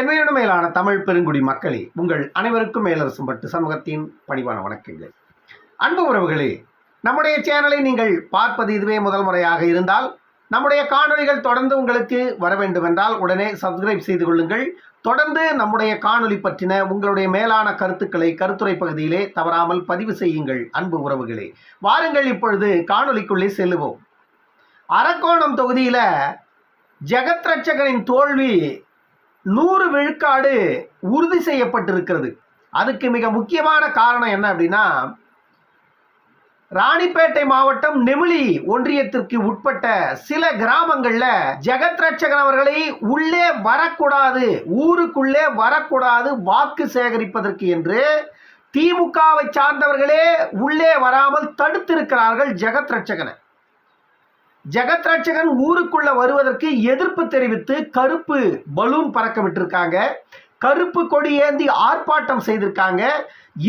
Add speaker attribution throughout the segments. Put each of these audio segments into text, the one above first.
Speaker 1: என்னையோட மேலான தமிழ் பெருங்குடி மக்களே உங்கள் அனைவருக்கும் மேலரசும் பட்டு சமூகத்தின் பணிவான வணக்கங்கள். அன்பு உறவுகளே நம்முடைய சேனலை நீங்கள் பார்ப்பது இதுவே முதல் முறையாக இருந்தால் நம்முடைய காணொளிகள் தொடர்ந்து உங்களுக்கு வர வேண்டுமென்றால் உடனே சப்ஸ்கிரைப் செய்து கொள்ளுங்கள். தொடர்ந்து நம்முடைய காணொளி பற்றின உங்களுடைய மேலான கருத்துக்களை கருத்துரை பகுதியிலே தவறாமல் பதிவு செய்யுங்கள் அன்பு உறவுகளே. வாருங்கள் இப்பொழுது காணொளிக்குள்ளே செல்லுவோம். அரக்கோணம் தொகுதியில் ஜெகத் ரட்சகனின் தோல்வி நூறு விழுக்காடு உறுதி செய்யப்பட்டிருக்கிறது. அதுக்கு மிக முக்கியமான காரணம் என்ன அப்படின்னா ராணிப்பேட்டை மாவட்டம் நெமிலி ஒன்றியத்திற்கு உட்பட்ட சில கிராமங்கள்ல ஜெகத் ரட்சகன் அவர்களை உள்ளே வரக்கூடாது ஊருக்குள்ளே வரக்கூடாது வாக்கு சேகரிப்பதற்கு என்று திமுகவை சார்ந்தவர்களே உள்ளே வராமல் தடுத்திருக்கிறார்கள் ஜெகத் ரட்சகனை. ஜெகத்ராட்சகன் ஊருக்குள்ள வருவதற்கு எதிர்ப்பு தெரிவித்து கருப்பு பலூன் பறக்க விட்டுருக்காங்க. கருப்பு கொடி ஏந்தி ஆர்ப்பாட்டம் செய்திருக்காங்க.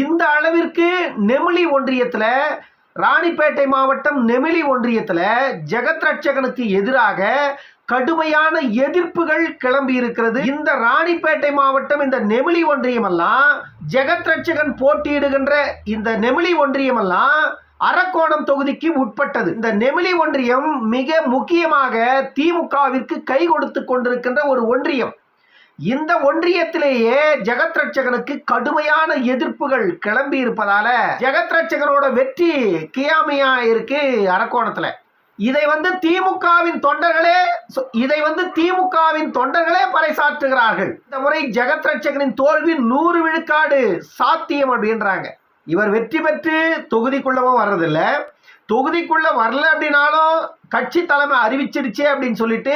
Speaker 1: இந்த அளவிற்கு நெமிலி ஒன்றியத்தில் ராணிப்பேட்டை மாவட்டம் நெமிலி ஒன்றியத்தில் ஜெகத் ரட்சகனுக்கு எதிராக கடுமையான எதிர்ப்புகள் கிளம்பி இருக்கிறது. இந்த ராணிப்பேட்டை மாவட்டம் இந்த நெமிலி ஒன்றியமெல்லாம் ஜெகத் ரட்சகன் போட்டியிடுகின்ற இந்த நெமிலி ஒன்றியமெல்லாம் அரக்கோணம் தொகுதிக்கு உட்பட்டது. இந்த நெமிலி ஒன்றியம் மிக முக்கியமாக திமுகவிற்கு கை கொடுத்து கொண்டிருக்கின்ற ஒரு ஒன்றியம். இந்த ஒன்றியத்திலேயே ஜெகத் ரட்சகனுக்கு கடுமையான எதிர்ப்புகள் கிளம்பி இருப்பதால ஜெகத் ரட்சகனோட வெற்றி கியாமையா இருக்கு அரக்கோணத்துல. இதை வந்து திமுகவின் தொண்டர்களே சொ- இதை வந்து திமுகவின் தொண்டர்களே பறைசாற்றுகிறார்கள். இந்த முறை ஜெகத் ரட்சகனின் தோல்வி நூறு விழுக்காடு சாத்தியம் அப்படின்றாங்க. இவர் வெற்றி பெற்று தொகுதிக்குள்ளவும் வர்றதில்லை. தொகுதிக்குள்ளே வரல அப்படின்னாலும் கட்சி தலைமை அறிவிச்சிருச்சே அப்படின்னு சொல்லிட்டு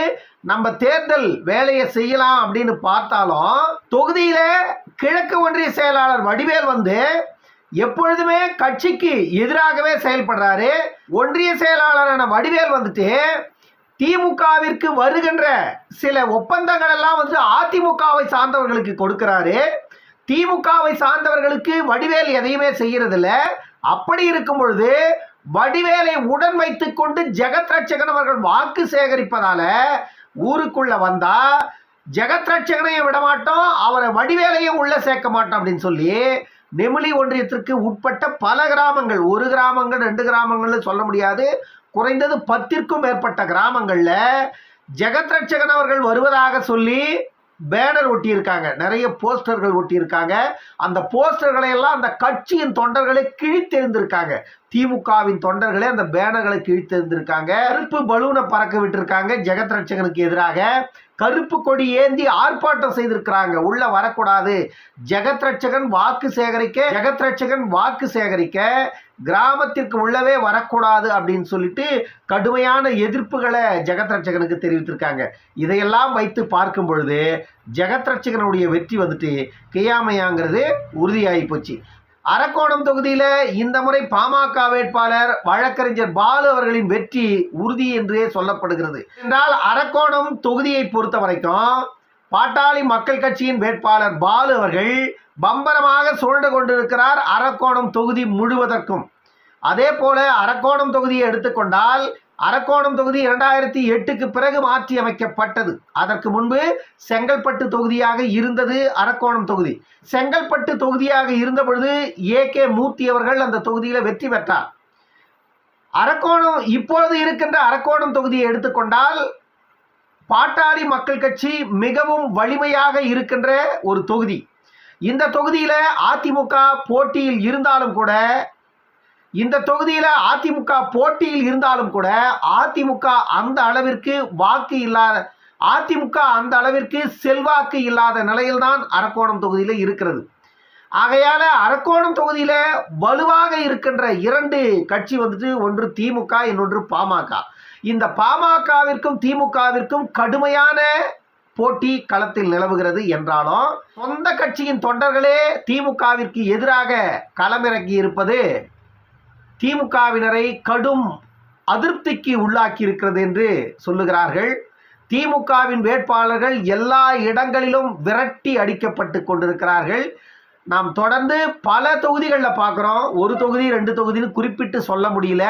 Speaker 1: நம்ம தேர்தல் வேலையை செய்யலாம் அப்படின்னு பார்த்தாலும் தொகுதியில் கிழக்கு ஒன்றிய செயலாளர் வடிவேல் வந்து எப்பொழுதுமே கட்சிக்கு எதிராகவே செயல்படுறாரு. ஒன்றிய செயலாளரான வடிவேல் வந்துட்டு திமுகவிற்கு வருகின்ற சில ஒப்பந்தங்கள் எல்லாம் வந்து அதிமுகவை சார்ந்தவர்களுக்கு கொடுக்கிறாரு. திமுகவை சார்ந்தவர்களுக்கு வடிவேல் எதையுமே செய்யறதில்ல. அப்படி இருக்கும் பொழுது வடிவேலை உடன் வைத்துக்கொண்டு ஜெகத் ரட்சகன் அவர்கள் வாக்கு சேகரிப்பதால ஊருக்குள்ள வந்தா ஜெகத் ரட்சகனையும் விட மாட்டோம் அவரை வடிவேலையும் உள்ள சேர்க்க மாட்டோம் அப்படின்னு சொல்லி நெமிலி ஒன்றியத்திற்கு உட்பட்ட பல கிராமங்கள் ஒரு கிராமங்கள் ரெண்டு கிராமங்கள்னு சொல்ல முடியாது குறைந்தது பத்திற்கும் மேற்பட்ட கிராமங்கள்ல ஜெகத் ரட்சகன் அவர்கள் வருவதாக சொல்லி பேனர் ஒட்டியிருக்காங்க. நிறைய போஸ்டர்கள் ஒட்டியிருக்காங்க. அந்த போஸ்டர்களை எல்லாம் அந்த கட்சியின் தொண்டர்களை கிழித்தெறிந்திருக்காங்க. திமுகவின் தொண்டர்களே அந்த பேனர்களை இழுத்திருந்திருக்காங்க கருப்பு பலூனை பறக்க விட்டுருக்காங்க ஜெகத் ரட்சகனுக்கு எதிராக கருப்பு கொடி ஏந்தி ஆர்ப்பாட்டம் செய்திருக்கிறாங்க. உள்ள வரக்கூடாது. ஜெகத் ரட்சகன் வாக்கு சேகரிக்க ஜெகத் ரட்சகன் வாக்கு சேகரிக்க கிராமத்திற்கு உள்ளவே வரக்கூடாது அப்படின்னு சொல்லிட்டு கடுமையான எதிர்ப்புகளை ஜெகத் ரட்சகனுக்கு தெரிவித்திருக்காங்க. இதையெல்லாம் வைத்து பார்க்கும் பொழுது ஜெகத் ரட்சகனுடைய வெற்றி வந்துட்டு கியாமையாங்கிறது உறுதியாகி போச்சு. அரக்கோணம் தொகுதியில இந்த முறை பாமக வேட்பாளர் வழக்கறிஞர் பாலு அவர்களின் வெற்றி உறுதி என்றே சொல்லப்படுகிறது. என்றால் அரக்கோணம் தொகுதியை பொறுத்த வரைக்கும் பாட்டாளி மக்கள் கட்சியின் வேட்பாளர் பாலு அவர்கள் பம்பரமாக சுழண்டு கொண்டிருக்கிறார் அரக்கோணம் தொகுதி முழுவதற்கும். அதே போல அரக்கோணம் தொகுதியை எடுத்துக்கொண்டால் அரக்கோணம் தொகுதி இரண்டாயிரத்தி எட்டுக்கு பிறகு மாற்றி அமைக்கப்பட்டது அதற்கு முன்பு செங்கல்பட்டு தொகுதியாக இருந்தது அரக்கோணம் தொகுதி. செங்கல்பட்டு தொகுதியாக இருந்த பொழுது ஏ கே மூர்த்தி அவர்கள் அந்த தொகுதியில் வெற்றி பெற்றார். அரக்கோணம் இப்பொழுது இருக்கின்ற அரக்கோணம் தொகுதியை எடுத்துக்கொண்டால் பாட்டாளி மக்கள் கட்சி மிகவும் வலிமையாக இருக்கின்ற ஒரு தொகுதி. இந்த தொகுதியில் அதிமுக போட்டியில் இருந்தாலும் கூட இந்த தொகுதியில அதிமுக போட்டியில் இருந்தாலும் கூட அதிமுக அந்த அளவிற்கு வாக்கு இல்லாத அதிமுக அந்த அளவிற்கு செல்வாக்கு இல்லாத நிலையில்தான் அரக்கோணம் தொகுதியில இருக்கிறது. ஆகையால அரக்கோணம் தொகுதியில வலுவாக இருக்கின்ற இரண்டு கட்சி வந்துட்டு ஒன்று திமுக இன்னொன்று பாமக. இந்த பாமகவிற்கும் திமுகவிற்கும் கடுமையான போட்டி களத்தில் நிலவுகிறது என்றாலும் சொந்த கட்சியின் தொண்டர்களே திமுகவிற்கு எதிராக களமிறங்கி இருப்பது திமுகவினரை கடும் அதிருப்திக்கு உள்ளாக்கி இருக்கிறது என்று சொல்லுகிறார்கள். திமுகவின் வேட்பாளர்கள் எல்லா இடங்களிலும் விரட்டி அடிக்கப்பட்டு கொண்டிருக்கிறார்கள். நாம் தொடர்ந்து பல தொகுதிகளில் பார்க்குறோம். ஒரு தொகுதி ரெண்டு தொகுதின்னு குறிப்பிட்டு சொல்ல முடியல.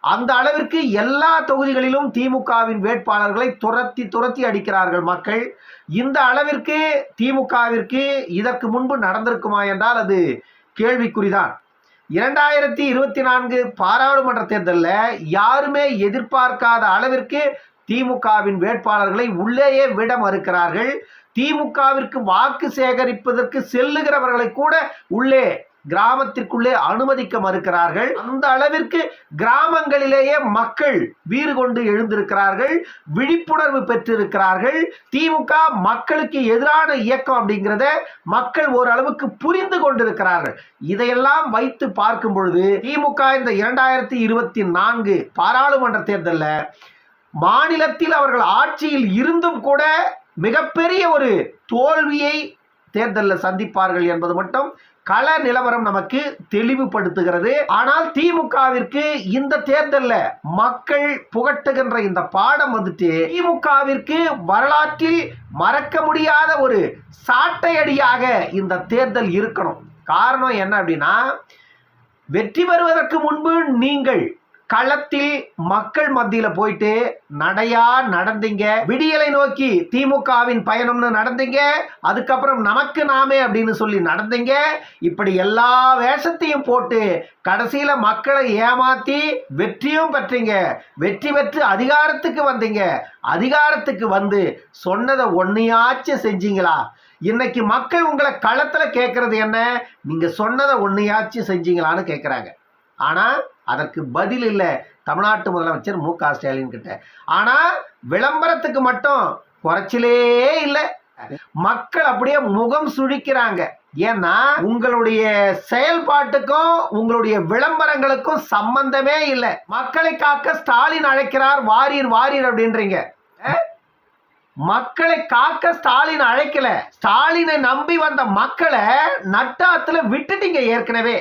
Speaker 1: அந்த அளவிற்கு எல்லா தொகுதிகளிலும் திமுகவின் வேட்பாளர்களை துரத்தி துரத்தி அடிக்கிறார்கள் மக்கள். இந்த அளவிற்கு திமுகவிற்கு இதற்கு முன்பு நடந்திருக்குமா என்றால் அது கேள்விக்குறிதான். இரண்டாயிரத்தி இருபத்தி நான்கு பாராளுமன்ற தேர்தலில் யாருமே எதிர்பார்க்காத அளவிற்கு திமுகவின் வேட்பாளர்களை உள்ளேயே விட மறுக்கிறார்கள். திமுகவிற்கு வாக்கு சேகரிப்பதற்கு செல்லுகிறவர்களை கூட உள்ளே கிராமத்திற்குள்ளே அனுமதிக்க மறுக்கிறார்கள். அந்த அளவிற்கு கிராமங்களிலேயே மக்கள் வீறு கொண்டு எழுந்திருக்கிறார்கள். விழிப்புணர்வு பெற்றிருக்கிறார்கள். திமுக மக்களுக்கு எதிரான இயக்கம் அப்படிங்கிறத மக்கள் ஓரளவுக்கு புரிந்து கொண்டிருக்கிறார்கள். இதையெல்லாம் வைத்து பார்க்கும் பொழுது திமுக இந்த இரண்டாயிரத்தி இருபத்தி நான்கு பாராளுமன்ற தேர்தலில் மாநிலத்தில் அவர்கள் ஆட்சியில் இருந்தும் கூட மிகப்பெரிய ஒரு தோல்வியை தேர்தலில் சந்திப்பார்கள் என்பது மட்டும் கள நிலவரம் நமக்கு தெளிவுபடுத்துகிறது. ஆனால் திமுகவிற்கு இந்த தேர்தலில் மக்கள் புகட்டுகின்ற இந்த பாடம் வந்துட்டு திமுகவிற்கு வரலாற்றில் மறக்க முடியாத ஒரு சாட்டையடியாக இந்த தேர்தல் இருக்கணும். காரணம் என்ன அப்படின்னா வெற்றி பெறுவதற்கு முன்பு நீங்கள் களத்தில் மக்கள் மத்தியில போயிட்டு நடையா நடந்தீங்க? விடியலை நோக்கி திமுகவின் பயணம்னு நடந்தீங்க? அதுக்கப்புறம் நமக்கு நாமே அப்படின்னு சொல்லி நடந்தீங்க? இப்படி எல்லா வேஷத்தையும் போட்டு கடைசியில மக்களை ஏமாத்தி வெற்றியும் பெற்றீங்க. வெற்றி பெற்று அதிகாரத்துக்கு வந்தீங்க. அதிகாரத்துக்கு வந்து சொன்னதை ஒன்னையாச்சும் செஞ்சீங்களா? இன்னைக்கு மக்கள் உங்களை களத்துல கேட்கறது என்ன? நீங்க சொன்னதை ஒன்னையாச்சும் செஞ்சீங்களான்னு கேட்குறாங்க ஆனா அதற்கு பதில் இல்லை. தமிழ்நாட்டு முதலமைச்சர் மு க ஸ்டாலின் கிட்ட. ஆனால் விளம்பரத்துக்கு மட்டும் குறைச்சலே இல்லை. மக்கள் அப்படியே முகம் சுழிக்கிறாங்க. ஏன்னா உங்களுடைய செயல்பாட்டுக்கும் உங்களுடைய விளம்பரங்களுக்கும் சம்பந்தமே இல்லை. மக்களை காக்க ஸ்டாலின் அழைக்கிறார் வாரியர் வாரியர் அப்படின்றீங்க. மக்களை காக்க ஸ்டாலின் அழைக்கல. ஸ்டாலினை நம்பி வந்த மக்களை நட்டாத்துல விட்டுட்டீங்க ஏற்கனவே.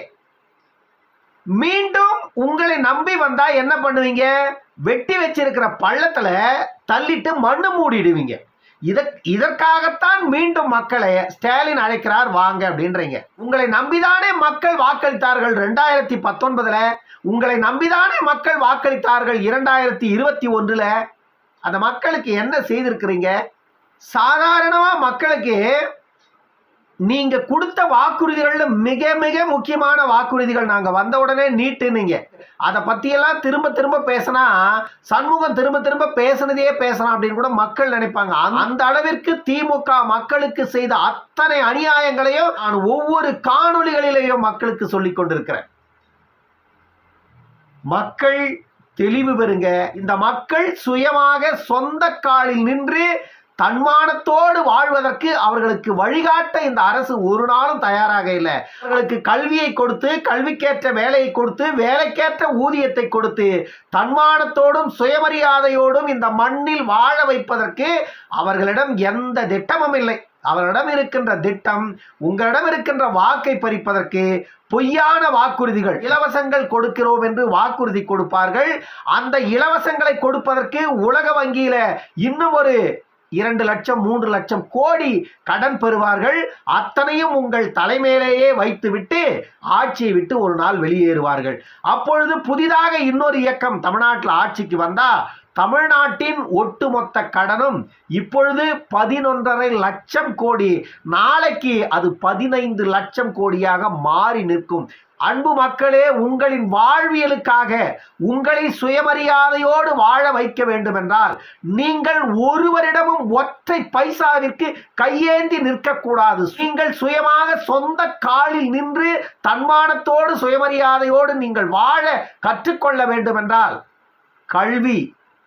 Speaker 1: மீண்டும் உங்களை நம்பி வந்தா என்ன பண்ணுவீங்க? வெட்டி வச்சிருக்கிற பள்ளத்துல தள்ளிட்டு மண்ணு மூடிடுவீங்க. இதற்காகத்தான் மீண்டும் மக்களை ஸ்டாலின் அழைக்கிறார் வாங்க அப்படின்றீங்க. உங்களை நம்பிதானே மக்கள் வாக்களித்தார்கள் ரெண்டாயிரத்தி பத்தொன்பதுல? உங்களை நம்பிதானே மக்கள் வாக்களித்தார்கள் இரண்டாயிரத்தி இருபத்தி ஒன்றுல? அந்த மக்களுக்கு என்ன செய்திருக்கிறீங்க? சாதாரணமா மக்களுக்கு நீங்க கொடுத்த வாக்குறுதிகள்ல மிக மிக முக்கியமான வாக்குறுதிகள் நாங்க வந்த உடனே நீட்டுனீங்க. அதை பத்தியெல்லாம் திரும்ப திரும்ப பேசினா சண்முகம் திரும்ப திரும்ப பேசுனதையே பேசலாம் அப்படின்னு கூட மக்கள் நினைப்பாங்க. அந்த- அளவிற்கு திமுக மக்களுக்கு செய்த அத்தனை அநியாயங்களையும் நான் ஒவ்வொரு காணொலிகளிலேயும் மக்களுக்கு சொல்லிக் கொண்டிருக்கிறேன். மக்கள் தெளிவு பெறுங்க. இந்த மக்கள் சுயமாக சொந்த காலில் நின்று தன்மானத்தோடு வாழ்வதற்கு அவர்களுக்கு வழிகாட்ட இந்த அரசு ஒரு நாளும் தயாராக இல்லை. அவர்களுக்கு கல்வியை கொடுத்து கல்விக்கேற்ற வேலையை கொடுத்து வேலைக்கேற்ற ஊதியத்தை கொடுத்து தன்மானத்தோடும் சுயமரியாதையோடும் இந்த மண்ணில் வாழ வைப்பதற்கு அவர்களிடம் எந்த திட்டமும் இல்லை. அவர்களிடம் இருக்கின்ற திட்டம் உங்களிடம் இருக்கின்ற வாக்கை பறிப்பதற்கு பொய்யான வாக்குறுதிகள் இலவசங்கள் கொடுக்கிறோம் என்று வாக்குறுதி கொடுப்பார்கள். அந்த இலவசங்களை கொடுப்பதற்கு உலக வங்கியில இன்னும் ஒரு இரண்டு லட்சம் மூன்று லட்சம் கோடி கடன் பெறுவார்கள். அத்தனையும் உங்கள் தலைமையிலேயே வைத்துவிட்டு ஆட்சியை விட்டு ஒரு நாள் வெளியேறுவார்கள். அப்பொழுது புதிதாக இன்னொரு இயக்கம் தமிழ்நாட்டில் ஆட்சிக்கு வந்தா தமிழ்நாட்டின் ஒட்டுமொத்த கடனும் இப்பொழுது பதினொன்றரை லட்சம் கோடி நாளைக்கு அது பதினைந்து லட்சம் கோடியாக மாறி நிற்கும். அன்பு மக்களே உங்களின் வாழ்வியலுக்காக உங்களை சுயமரியாதையோடு வாழ வைக்க வேண்டும் என்றால் நீங்கள் ஒருவரிடமும் ஒற்றை பைசாவிற்கு கையேந்தி நிற்கக்கூடாது. நீங்கள் சுயமாக சொந்த காலில் நின்று தன்மானத்தோடு சுயமரியாதையோடு நீங்கள் வாழ கற்றுக்கொள்ள வேண்டும் என்றால் கல்வி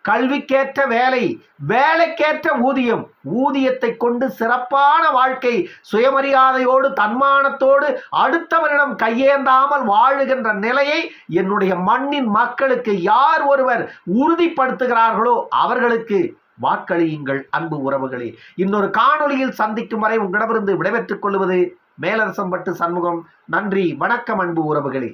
Speaker 1: கல்விக்கேற்ற வேலை வேலைக்கேற்ற ஊதியம். ஊதியத்தை கொண்டு சிறப்பான வாழ்க்கை சுயமரியாதையோடு தன்மானத்தோடு அடுத்தவரிடம் கையேந்தாமல் வாழுகின்ற நிலையை என்னுடைய மண்ணின் மக்களுக்கு யார் ஒருவர் உறுதிப்படுத்துகிறார்களோ அவர்களுக்கு வாக்களியுங்கள் அன்பு உறவுகளே. இன்னொரு காணொளியில் சந்திக்கும் வரை உங்களிடமிருந்து விடைபெற்றுக் கொள்வது மேலரசம்பட்டு சண்முகம். நன்றி வணக்கம் அன்பு உறவுகளே.